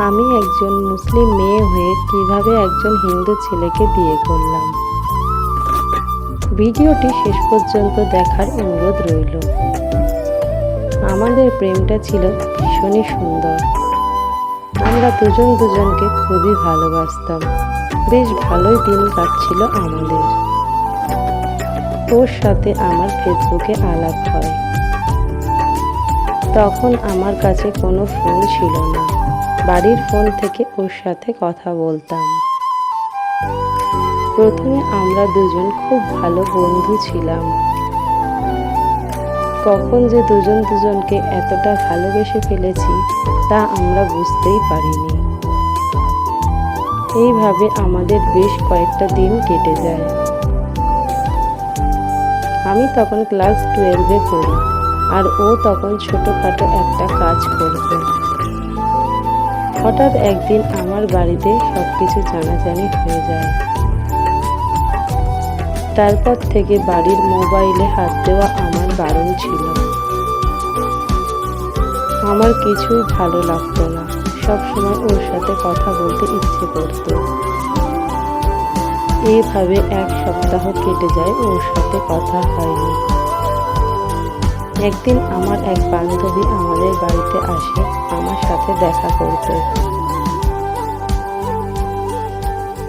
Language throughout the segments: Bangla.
আমি একজন মুসলিম মেয়ে হয়ে কীভাবে একজন হিন্দু ছেলেকে বিয়ে করলাম? ভিডিওটি শেষ পর্যন্ত দেখার অনুরোধ রইল। আমাদের প্রেমটা ছিল ভীষণই সুন্দর। আমরা দুজন দুজনকে খুবই ভালোবাসতাম। বেশ ভালোই দিন কাটছিল আমাদের। ওর সাথে আমার ফেসবুকে আলাপ হয়। তখন আমার কাছে কোনো ফোন ছিল না। বাড়ির ফোন থেকে ওর সাথে কথা বলতাম। প্রথমে আমরা দুজন খুব ভালো বন্ধু ছিলাম। কখন যে দুজন দুজনকে এতটা ভালোবেসে ফেলেছি, তা আমরা বুঝতেই পারিনি। এইভাবে আমাদের বেশ কয়েকটা দিন কেটে যায়। আমি তখন ক্লাস টুয়েলভে পড়ি, আর ও তখন ছোটোখাটো একটা কাজ করবে। হঠাৎ একদিন আমার বাড়িতে সব কিছু জানাজানি হয়ে যায়। তারপর থেকে বাড়ির মোবাইলে হাত দেওয়া আমার বারণ ছিল। আমার কিছুই ভালো লাগতো না। সব সময় ওর সাথে কথা বলতে ইচ্ছে করতো। এইভাবে এক সপ্তাহ কেটে যায়, ওর সাথে কথা হয়নি। একদিন আমার এক বান্ধবী আমাদের বাড়িতে আসে। আমার সাথে দেখা করতে।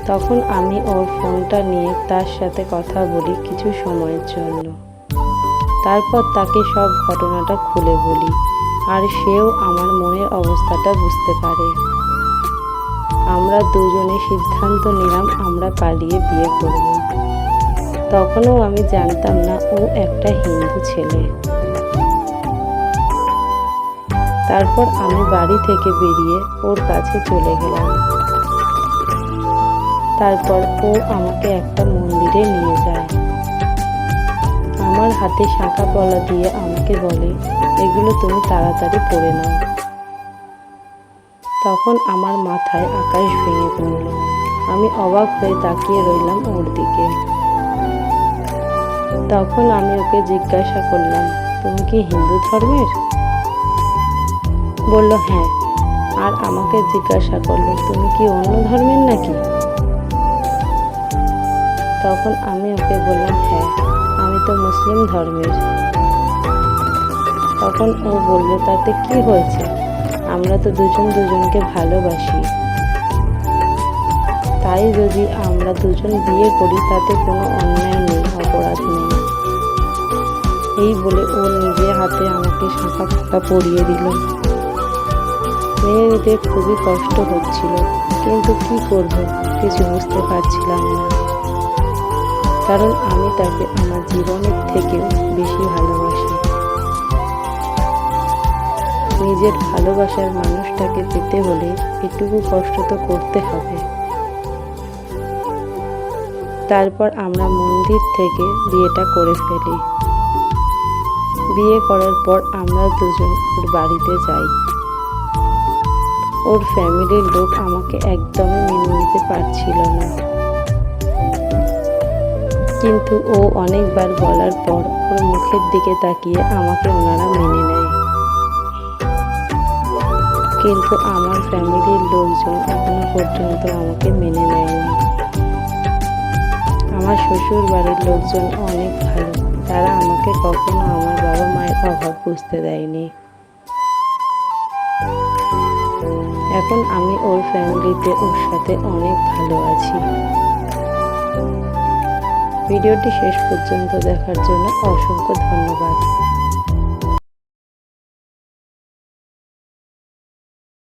তখন আমি ওর ফোনটা নিয়ে তার সাথে কথা বলি কিছু সময়ের জন্য। তারপর তাকে সব ঘটনাটা খুলে বলি, আর সেও আমার মনের অবস্থাটা বুঝতে পারে। আমরা দুজনে সিদ্ধান্ত নিলাম আমরা পালিয়ে বিয়ে করব। তখনও আমি জানতাম না ও একটা হিন্দু ছেলে। তারপর আমি বাড়ি থেকে বেরিয়ে ওর কাছে চলে গেলাম। তারপর ও আমাকে একটা মন্দিরে নিয়ে যায়। আমার হাতে শাঁখা পলা দিয়ে আমাকে বলে, এগুলো তুমি তাড়াতাড়ি পরে নাও। তখন আমার মাথায় আকাশ ভেঙে পড়ল। আমি অবাক হয়ে তাকিয়ে রইলাম ওর দিকে। তখন আমি ওকে জিজ্ঞাসা করলাম, তুমি কি হিন্দু ধর্মের? বলল হ্যাঁ। আর আমাকে জিজ্ঞাসা করল, তুমি কি অন্য ধর্মের নাকি? তখন আমি ওকে বললাম হ্যাঁ আমি তো মুসলিম ধর্মের। তখন ও বলল, তাতে কি হয়েছে? আমরা তো দুজন দুজনকে ভালোবাসি। তাই যদি আমরা দুজন বিয়ে করি, তাতে কোনো অন্যায় নেই, অপরাধ নেই। এই বলে ও নিজের হাতে আমাকে শাঁখা ফাঁকা পরিয়ে দিল। মেনে নিতে খুবই কষ্ট হচ্ছিল, কিন্তু কি করব কিছু বুঝতে পারছিলাম না। কারণ আমি তাকে আমার জীবনের থেকেও বেশি ভালোবাসি। নিজের ভালোবাসার মানুষটাকে পেতে হলে এটুকু কষ্ট তো করতে হবে। তারপর আমরা মন্দির থেকে বিয়েটা করে ফেলি। বিয়ে করার পর আমরা দুজন ওর বাড়িতে যাই। ওর ফ্যামিলির লোক আমাকে একদমই মেনে নিতে পারছিল না। কিন্তু ও অনেকবার বলার পর ওর মুখের দিকে তাকিয়ে আমাকে ওনারা মেনে নেয়। কিন্তু আমার ফ্যামিলির লোকজন এখনও পর্যন্ত আমাকে মেনে নেয়নি আমার শ্বশুর বাড়ির লোকজন অনেক ভালো, তারা আমাকে কখনো আমার বাবা মায়ের অভাব বুঝতে দেয়নি। এখন আমি ওর ফ্যামিলিতে, ওর সাথে অনেক ভালো আছি। ভিডিওটি শেষ পর্যন্ত দেখার জন্য অসংখ্য ধন্যবাদ।